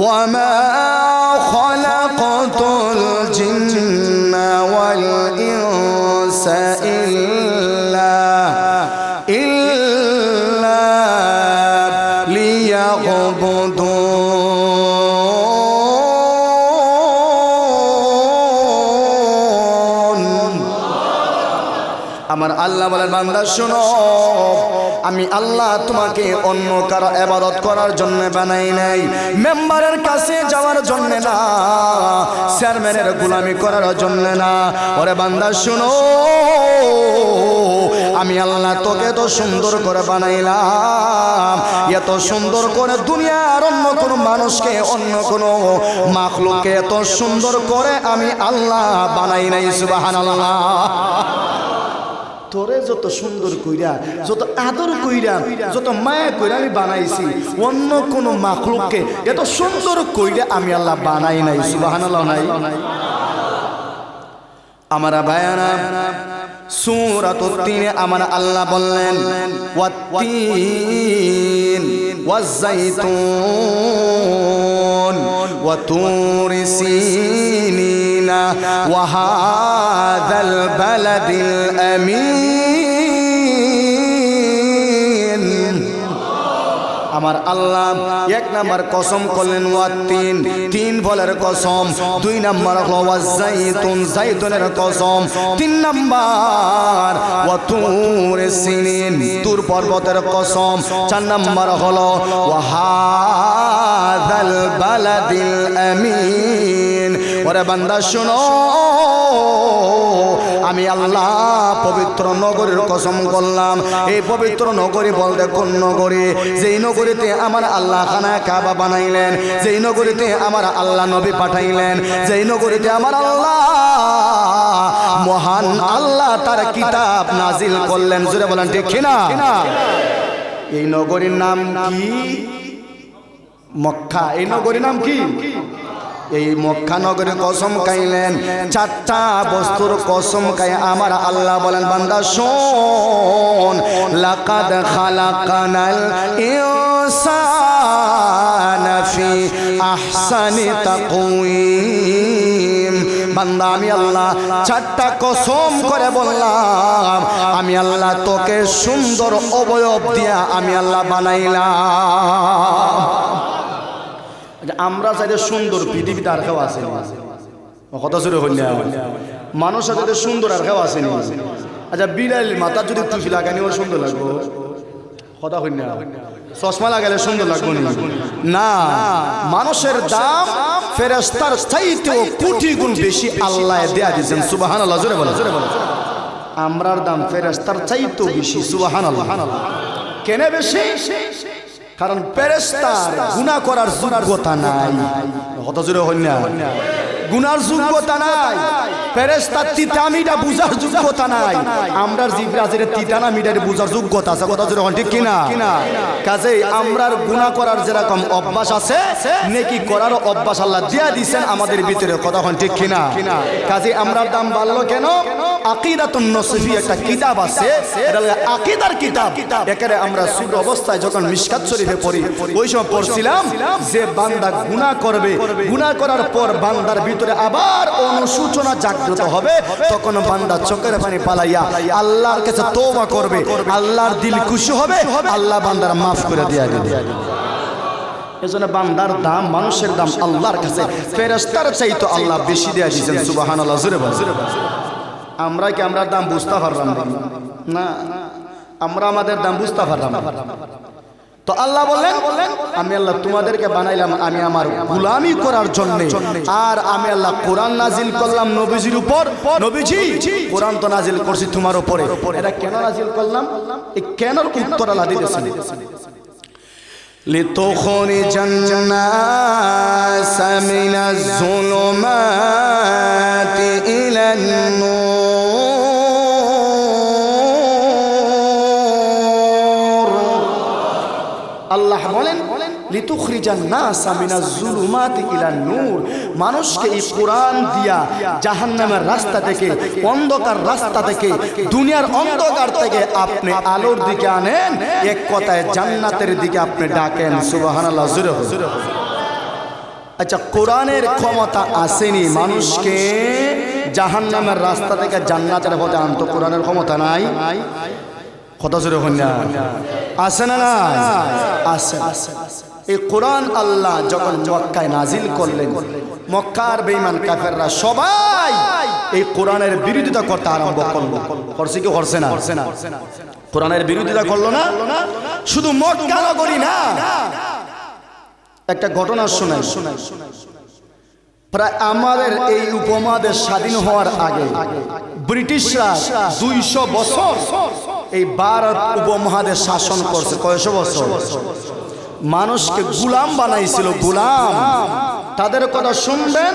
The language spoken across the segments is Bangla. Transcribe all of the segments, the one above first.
وما خلقت الجن والإنس إلا إلا ليعبدون আমার আল্লাহ বলেন বান্দা শোনো আমি আল্লাহ তোমাকে অন্য কারও এবাদত করার জন্য বানাই নাই। মেম্বারের কাছে যাওয়ার জন্য না, চেয়ারম্যানের গোলামি করার জন্য না। ওরে বান্দা, শুনো, আমি আল্লাহ তোকে তো সুন্দর করে বানাইলাম। এত সুন্দর করে দুনিয়ার অন্য কোনো মানুষকে, অন্য কোনো মাখলুককে এত সুন্দর করে আমি আল্লাহ বানাই নাই, সুবহানাল্লাহ। তোরে যত সুন্দর কইরা, যত আদর কইরা, যত মায়া কইরা আমি বানাইছি, অন্য কোন মাকলুককে এত সুন্দর কইরা আমি আল্লাহ বানাই নাই, সুবহানাল্লাহ নাই। আমার ভাইয়ারা সুরাত তিনে আমার আল্লাহ বললেন ওয়াত্তিন ওয়াজাইতুন ওয়াতুরিসিনিন وهذا البلد الأمين আমার আল্লাহ এক নাম্বার কসম করলেন ওয়া তিন তিন বলের কসম দুই নাম্বার হলো ওয়া জাইতুন জাইতুনের কসম তিন নাম্বার ওয়া তুর সিনিন তুর পর্বতের কসম চার নাম্বার হলো ওয়া হাদাল বালাদিল আমিন ওরে বান্দা, শোনো। আমি আল্লাহ পবিত্র নগরীর কসম করলাম। এই পবিত্র নগরী বলতে কোন নগরী? যেই নগরীতে আমার আল্লাহ খানা কাবা বানাইলেন, যেই নগরীতে আমার আল্লাহ নবী পাঠাইলেন, যেই নগরীতে আমার আল্লাহ মহান আল্লাহ তার কিতাব নাজিল করলেন। জুড়ে বলেন, ঠিক না এই নগরীর নাম কি? মক্কা। এই নগরীর নাম কি? এই মক্কা নগরে কসম খাইলেন, চারটা বস্তুর কসম খাই। আমার আল্লাহ বলেন, বান্দা, শোন, লাকাদ খালাকানাল ইনসানা ফি আহসানি তাকওয়িম। বান্দা, আমি আল্লাহ চারটা কসম করে বললাম, আমি আল্লাহ তোকে সুন্দর অবয়ব দিয়া আমি আল্লাহ বানাইলাম। আমরা চাইতে সুন্দর পৃথিবীতে আর কেউ আসেনি। কত জোরে হইলে মানুষ চাইতে সুন্দর আর কেউ আসেনি। আচ্ছা বিড়াল মাথার যদি টুপি লাগানি, ওর সুন্দর লাগবো? কথা হইলে চশমা লাগালে সুন্দর লাগবো না? মানুষের দাম ফেরেস্তার চাইতেও কোটি গুণ বেশি আল্লাহ দেয়া দিয়েছেন। সুবাহান আল্লাহ জোরে বলে জোরে বলে। আমরার দাম ফেরেস্তার চাইতেও বেশি সুবাহান আল্লাহ কেন বেশি? কারণ পেরেস্তার গুণা করার যোগ্যতা নাই। কত জোরে হইল না। গুনার যোগ্যতা নাই। পেরেস্তার তিতামিটা বুঝার যোগ্যতা নাই। আমরা জিব্রাজের তিতানা মিটারে বুঝার যোগ্যতা আছে। কথা হন ঠিক কিনা? কাজেই আমরার গুনাহ করার যেরকম অভ্যাস আছে নেকি করার অভ্যাস আল্লাহ দিয়া দিছেন আমাদের ভিতরে। কথা হন ঠিক কিনা? কাজেই আমরার দাম বাড়লো কেন? আকিদাতুন নসফি একটা কিতাব আছে। এটা আকিদার কিতাব। এখানে আমরা ছোট অবস্থায় যখন মিশকাত শরীফে পড়ি ওই সময় পড়ছিলাম যে বান্দা গুনাহ করবে। গুনাহ করার পর বান্দার ভিতরে আবার অনুসূচনা জাগ্রত হবে, তখন বান্দা চোখের পানি পালাইয়া আল্লাহর কাছে তওবা করবে, আল্লাহর দিল খুশি হবে, আল্লাহ বান্দার মাফ করে দেয়া দিবে। এজন্য বান্দার দাম, মানুষের দাম আল্লাহর কাছে আল্লাহ বেশি দেয়া দিয়েছেন, সুবহানাল্লাহ, জোরে বল আমরা কি আমরা দাম বুঝতে পারলাম না? আমরা আমাদের দাম বুঝতে পারলাম। তো আল্লাহ বললেন আমি আল্লাহ তোমাদেরকে বানাইলাম আমি আমার গুলামি করার জন্য আর আমি আল্লাহ কোরআন নাজিল করলাম নবীজির উপর নবীজি কোরআন তো নাজিল করছি তোমার উপরে এটা কেন নাজিল করলাম এই কেন উত্তর আল্লাহ দিতেছেন لتخرج الناس من الظلمات إلى النور আল্লাহ বলেন মানুষকে এই কোরআন দিয়া জাহান্নামের রাস্তা থেকে, অন্ধকার রাস্তা দুনিয়ার অন্ধকার থেকে আপনি আলোর দিকে আনেন, এক কথায় জান্নাতের দিকে আপনি ডাকেন। হোক। আচ্ছা কোরআনের ক্ষমতা আসেনি মানুষকে, জাহান্নামের রাস্তা থেকে জান্নাতের পথে আনতো কোরআনের ক্ষমতা নাই? কত জোরে হন না। না না আসে এই কোরআন আল্লাহ যখন মক্কায় নাজিল করলেন, মক্কার বেঈমান কাফেররা সবাই এই কোরআনের বিরোধিতা করতে আরম্ভ করল। করছে কি, করছে না? কোরআনের বিরোধিতা করল না? শুধু মক্কা নগরী না। একটা ঘটনা শোনাই শোনাই। প্রায় আমাদের এই উপমহাদেশ স্বাধীন হওয়ার আগে ব্রিটিশরা দুইশো বছর এই ভারত উপমহাদেশ শাসন করছে। কয়শো বছর? মানুষকে গুলাম বানাইছিল, গুলাম। তাদের কথা শুনবেন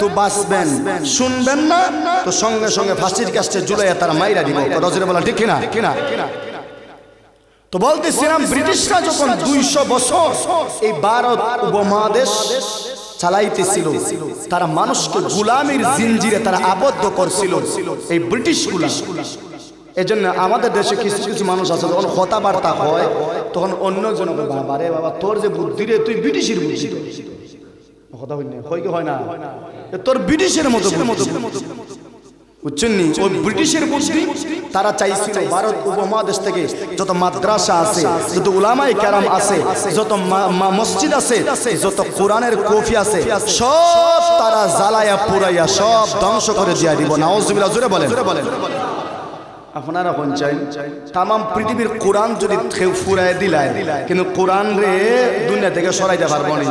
তো বাঁচবেন। শুনবেন না তো সঙ্গে সঙ্গে ফাঁসির কাছে জুলাইয়া তারা মাইরা দিব। কথা জোরে বলা ঠিক কিনা? কিনা তো বলতেছিলাম, ব্রিটিশরা যখন দুইশো বছর এই ভারত উপমহাদেশ চালাইতেছিল, তারা মানুষকে গুলামির জিনজিরে তারা আবদ্ধ করছিল, এই ব্রিটিশ গুলাম। এজন্য আমাদের দেশে কিছু কিছু মানুষ আছে, যখন কথাবার্তা হয়, তখন অন্য জন বাবা রে বাবা, তোর যে বুদ্ধি রে, তুই ব্রিটিশের বুদ্ধি কথা হয় না হয় কি হয় না? তোর ব্রিটিশের মতো মতো বুঝছেন ওই ব্রিটিশের বুদ্ধি তারা চাইছিল ভারত উপমহাদেশ থেকে যত মাদ্রাসা আছে, যত উলামাই কেরাম আছে, যত মসজিদ আছে, যত কোরআনের কফি আছে, সব তারা জ্বালায়া পুরাইয়া সব ধ্বংস করে দিয়া দিব। নাওজুবিল্লাহ জোরে বলেন। আপনারা কোন চাই? তাম পৃথিবীর কোরআন যদি ফুরায় দিলায়, কিন্তু কোরআন রে দুনিয়া থেকে সরাইতে পারব না।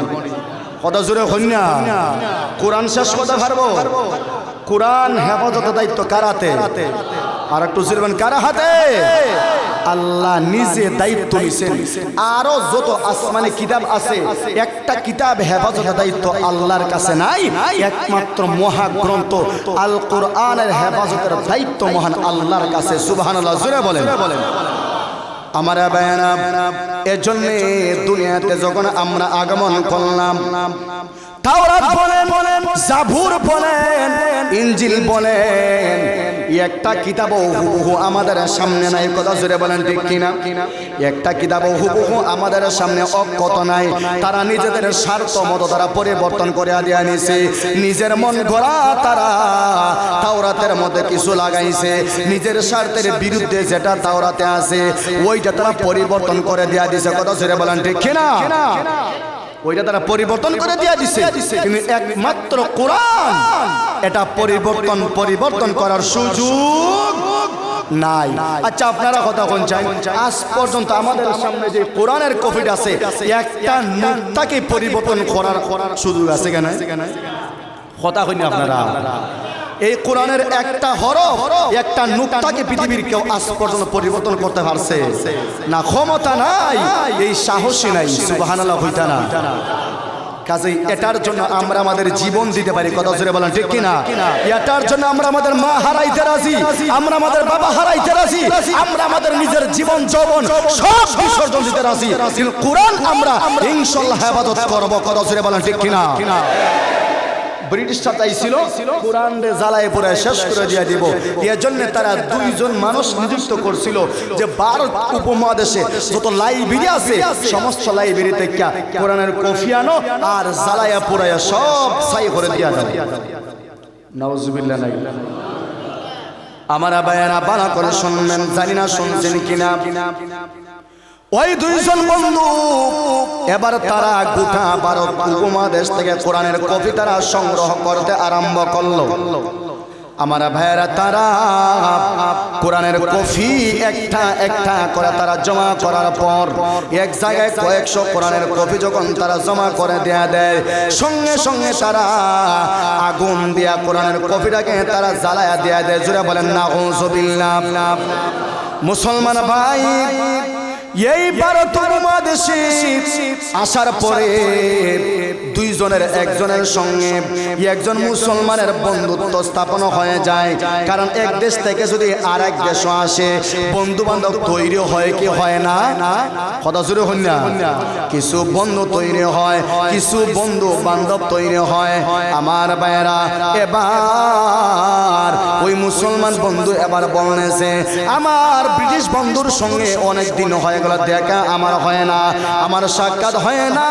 কথা জোরে কন্যা কোরআন শেষ কথা পারব? কোরআন হেফাজতের দায়িত্ব কারাতে আর একটু জিরবেন কারা হাতে? আল্লাহ নিজে দায়িত্ব নিছেন। আরও যত আসমানে কিতাব আছে, একটা কিতাব হেফাজতের দায়িত্ব আল্লাহর কাছে নাই, একমাত্র মহাগ্রন্থ আল কোরআনের হেফাজতের দায়িত্ব মহান আল্লাহর কাছে, সুবহানাল্লাহ জুড়ে বলেন। আমার বায়ানা এজন্যে দুনিয়াতে যখন আমরা আগমন করলাম, তাওরাত বলেন, জাবুর বলেন ইঞ্জিল বলেন একটা কিতাব হুবহু আমাদের সামনে নাই, কথা জুড়ে বলেন ঠিক কিনা? একটা কিতাব হুবহু আমাদের সামনে অক্ষত নাই, তারা নিজেদের স্বার্থ মতো তারা পরিবর্তন করে দিয়া নিছে। নিজের মন গড়া তারা তাওরাতের মধ্যে কিছু লাগাইছে। নিজের স্বার্থের বিরুদ্ধে যেটা তাওরাতে আছে, ওইটা তারা পরিবর্তন করে দেয়া দিছে, কথা জুড়ে বলেন ঠিক কিনা? ওইটা তারা পরিবর্তন করে দিয়া দিছে। কিন্তু একমাত্র কোরআন এটা পরিবর্তন পরিবর্তন করার সুযোগ নাই। আচ্ছা আপনারা কথা কোন চাই? আজ পর্যন্ত আমাদের সামনে যে কোরআনের কপিট আছে, একটা নুক্তাকে পরিবর্তন করার করার সুযোগ আছে কেন কথা কইনি আপনারা। এই কোরআনের একটা হরফ, একটা নুক্তাকে পৃথিবীর কেউ আজ পর্যন্ত পরিবর্তন করতে পারছে। না ক্ষমতা নাই, এই সাহসী নাই, সুবহানাল্লাহ হইতা না কাজেই এটার জন্য আমরা আমাদের জীবন দিতে পারি। কথা জোরে বলেন, ঠিক কিনা? এটার জন্য আমরা আমাদের মা হারাইতে রাজি, আমরা আমাদের বাবা হারাইতে রাজি, আমরা আমাদের নিজের জীবন, যৌবন সব বিসর্জন দিতে রাজি। কোরআন আমরা ইনশাল্লাহ হেফাজত করব। কথা জোরে বলেন, ঠিক কিনা? ব্রিটিশরা চাইছিল কোরআন রে জ্বালায় পড়ে শেষ করে দিয়ে দিব। এর জন্য তারা দুইজন মানুষ নিযুক্ত করছিল যে ভারত উপমহাদেশে যত লাইব্রেরি আছে, সমস্ত লাইব্রেরি থেকে কোরআনের কফি আনো আর জ্বালায়া পোড়াইয়া সব ছাই করে দিয়া যাবে নওয়াজুবিল্লাহ নাই। আমার আবায়ারা বানা করে শুনবেন, জানি না শুনছেন কিনা। ওই দুইজন বন্ধু, এবার তারা গোটা ভারত উপমহাদেশ থেকে কোরআনের কপি তারা সংগ্রহ করতে আরম্ভ করল। আমার ভাইয়েরা, তারা কোরআনের কফি একটা একটা করে তারা জমা করার পর এক জায়গায় কয়েকশো কোরআনের কফি যখন তারা জমা করে দেয়া দেয়, সঙ্গে সঙ্গে তারা আগুন দিয়া কোরআনের কফিটাকে তারা জ্বালায়া দেয়া দেয়। জুড়ে বলেন না মুসলমান ভাই এই ভারত উপমহাদেশে আসার পরে দুইজনের একজনের সঙ্গে একজন মুসলমানের বন্ধুত্ব স্থাপন হয়ে যায়। কারণ এক দেশ থেকে যদি আর এক দেশ আসে বন্ধু বান্ধব তৈরি হয় কি হয় না? কথা শুরু হন না। কিছু বন্ধু তৈরি হয়, কিছু বন্ধু বান্ধব তৈরি হয়। আমার বাইরা এবার মুসলমান বন্ধু এবার বলনেছে, আমার ব্রিটিশ বন্ধুর সঙ্গে অনেক দিন হয়ে গেল, দেখা আমার হয় না, আমার সাক্ষাৎ হয় না,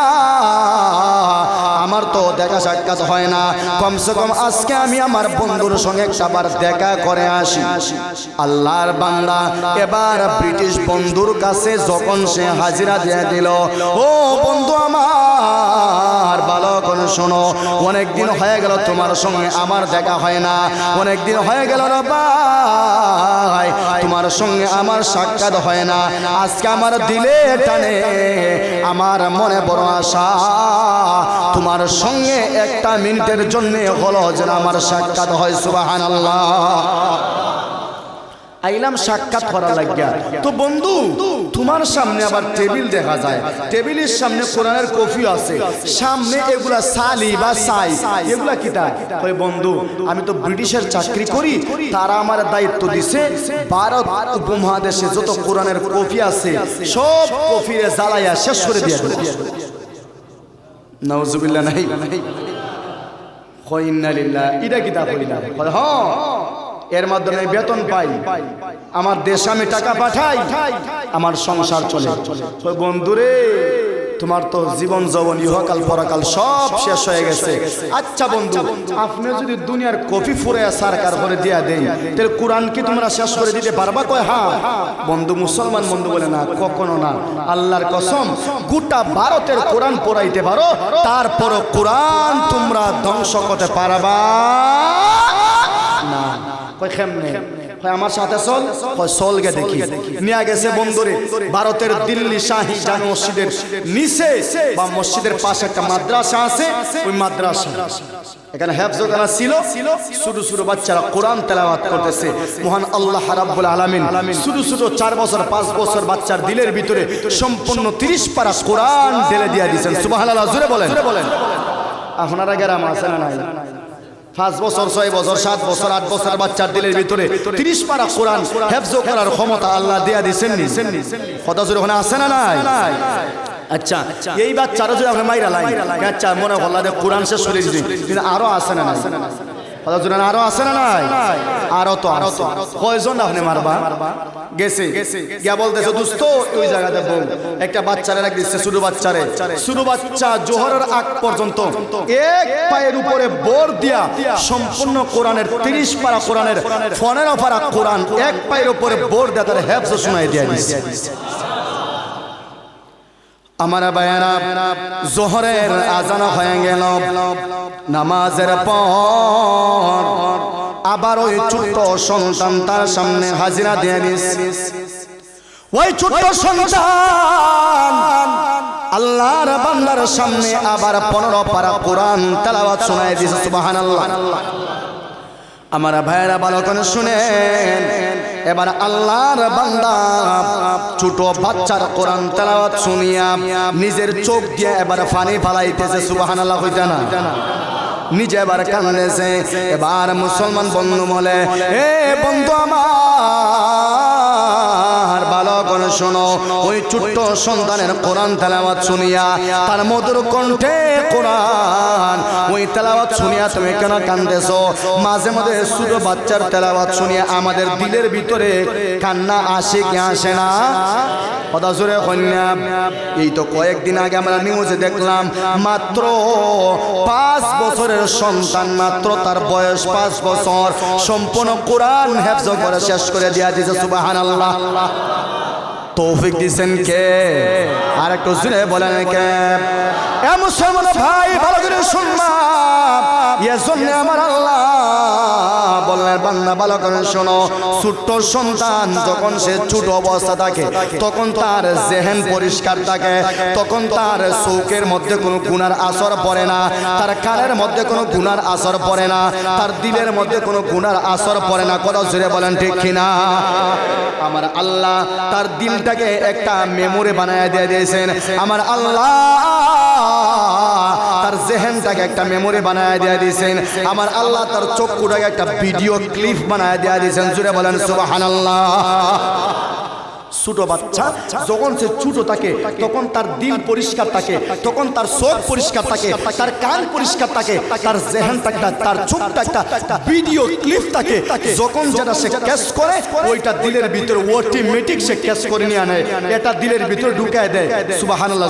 আমার তো দেখা সাক্ষাৎ হয় না। কমসে কম আজকে আমি আমার বন্ধুর সঙ্গে একটাবার দেখা করে আসি। আল্লাহর বান্দা, এবার ব্রিটিশ বন্ধুর কাছে যখন সে হাজিরা দিয়ে দিল, ও বন্ধু আমার করে শোনো। অনেক দিন হয়ে গেল তোমার সঙ্গে আমার দেখা হয় না। অনেক দিন হয়ে গেল রে ভাই তোমার সঙ্গে আমার সাক্ষাৎ হয় না। আজকে আমার দিলে টানে, আমার মনে বড় আশা। তোমার সঙ্গে একটা মিনিটের জন্য হলো যেন আমার সাক্ষাৎ হয় সুবাহান আইলাম সাক্ষাৎ করা লাগিয়া তো বন্ধু তোমার সামনে আবার টেবিল দেখা যায়। টেবিলের সামনে কোরআনের কফি আছে। সামনে এগুলা সালি বা সাই। এগুলা কিতা কই বন্ধু আমি তো ব্রিটিশের চাকরি করি। তারা আমার দায়িত্ব দিছে। ভারত উপমহাদেশে যত কোরআনের কফি আছে সব কফিরে জ্বালাইয়া শেষ করে দিয়ে দেবে নাউজুবিল্লাহ নাই। কইন্নালিল্লাহ এটা কিতা কইলাম কয়, হ্যাঁ এর মাধ্যমে বেতন পাই। আমার দেশে আমি টাকা পাঠাই, আমার সংসার চলে। বন্ধুরে, তোমার তো জীবন যৌবন ইহকাল পরাকাল সব শেষ হয়ে গেছে। আচ্ছা বন্ধু, আপনি যদি দুনিয়ার কফি ফুরে সরকার করে দিয়া দেন, তাহলে কোরআন কি তোমরা শেষ করে দিতে পারবা? কয় হ্যাঁ। বন্ধু, মুসলমান বন্ধু বলে না, কখনো না। আল্লাহর কসম, গোটা ভারতের কোরআন পড়াইতে পারো তারপর কোরআন তোমরা ধ্বংস করতে পারবা। না কই কেমনে কয় আমার সাথে চল? কয় চল গে দেখি। নিয়ে গেছে বন্ধুরে ভারতের দিল্লি শাহী জামে মসজিদের নিচে বা মসজিদের পাশে একটা মাদ্রাসা আছে। ওই মাদ্রাসা। এখানে হেফজখানা ছিল। ছোট ছোট বাচ্চারা কোরআন তেলাওয়াত করতেছে। মহান আল্লাহ রাব্বুল আলামিন ছোট ছোট চার বছর পাঁচ বছর বাচ্চার দিলের ভিতরে সম্পূর্ণ তিরিশ পারা কোরআন ঢেলে দিয়ে দিয়েছেন। সুবহানাল্লাহ বলেন। বলেন আপনারা গ্রাম আছে না নাই? পাঁচ বছর, ছয় বছর, সাত বছর, আট বছর বাচ্চার দিলের ভিতরে তিরিশ পারা কোরআন হেফজ করার ক্ষমতা আল্লাহ দিয়া দিচ্ছেন নি? কথা জোরে ওখানে আছে না নাই? আচ্ছা এই বাচ্চারা যদি আপনি মাইরা লাই আচ্ছা মনে যে কোরআন শেষ করে কিন্তু আরও আছে না কথা জোরে আরও আছে না নাই? আরও তো আরও তো কয়জন আপনি মারবা? গেছে। গিয়া বলতেছে দোস্ত ওই জায়গাতে বল একটা বাচ্চারে রাখ দিচ্ছে ছোট বাচ্চারে। ছোট বাচ্চা জোহরের আগ পর্যন্ত। এক পায়ের উপরে বোর দিয়া সম্পূর্ণ কোরআনের তিরিশ পারা কোরআনের পনেরো পারা কোরআন এক পায়ের উপরে বোর দিয়া তার হেফজ শোনাই দিয়া দিচ্ছে আমার বায়ারা জোহরের আজান হয়ে গেল। নামাজের পর আবার ওই ছোট্ট সন্তান তার সামনে হাজিরা দিয়ে দিস। ওই ছোট্ট সন্তান আল্লাহর বান্দার সামনে আবার পনেরো পারা কোরআন তেলাওয়াত শোনায় দিছে সুবহানাল্লাহ। আমার ভাইয়েরা ভালো করে শুনেন। এবার আল্লাহর বান্দা ছোট বাচ্চার কোরআন তেলাওয়াত শুনিয়া নিজের চোখ দিয়ে এবার পানি ফালাইতেছে, সুবহানাল্লাহ, হইতা না? নিজে এবার কান্দেছে, এবার মুসলমান বন্ধু বলে, এ বন্ধু আমার করে শোনো, ওই ছোট্ট সন্তানের কোরআন তেলাওয়াত শুনিয়া, তার মধুর কণ্ঠে কোরআন। ওই তেলাওয়াত শুনিয়া তুমি কেন কান্দেছো? মাঝে মাঝে ছোট বাচ্চার তেলাওয়াত শুনিয়া আমাদের দিলের ভিতরে কান্না আসে কি আসে না? কথা কন্যা, এই তো কয়েকদিন আগে আমরা নিউজে দেখলাম, মাত্র পাঁচ বছরের সন্তান, মাত্র তার বয়স পাঁচ বছর, সম্পূর্ণ কোরআন করে শেষ করে দিয়া দিয়েছে সুবাহান আল্লাহ তৌফিক দিছেন কে? আর একটু জুড়ে বলেন কে? এ মুসলমান ভাই ভালো করে শুনবা। জন্য আমার আল্লাহ। বললেন বান্না ভালো করে শোনো। ছোট্ট সন্তান যখন সে ছোট অবস্থা থাকে, তখন তার জেহেন পরিষ্কার থাকে, তখন তার চৌকের মধ্যে কোনো গুনার আসর পড়ে না, তার কানের মধ্যে কোনো গুনার আসর পড়ে না, তার দিলের মধ্যে কোনো গুনার আসর পড়ে না। কথা জুড়ে বলেন ঠিক কিনা? আমার আল্লাহ তার দিলটাকে একটা মেমোরি বানায় দিয়ে দিয়েছেন। আমার আল্লাহ জেহেনটাকে একটা মেমোরি বানায় দিয়ে দিয়েছেন। আমার আল্লাহ তার চক্ষুটাকে একটা ভিডিও ক্লিপ বানায় দিয়ে দিয়েছেন। জুড়ে বলেন, সুবহানাল্লাহ। ছোট বাচ্চা, যখন সে ছোট থাকে, তখন তার দিল পরিষ্কার থাকে, তখন তার চোখ পরিষ্কার থাকে, তার কান পরিষ্কার থাকে, তার জেহেন থাকে তার চোখটা একটা ভিডিও ক্লিপ থাকে। যখন যেটা সে ক্যাচ করে, ওইটা দিলের ভিতরে অটোমেটিক সে ক্যাচ করে নিয়ে আনে। এটা দিলের ভিতরে ঢুকায় দেয়। সুবহানাল্লাহ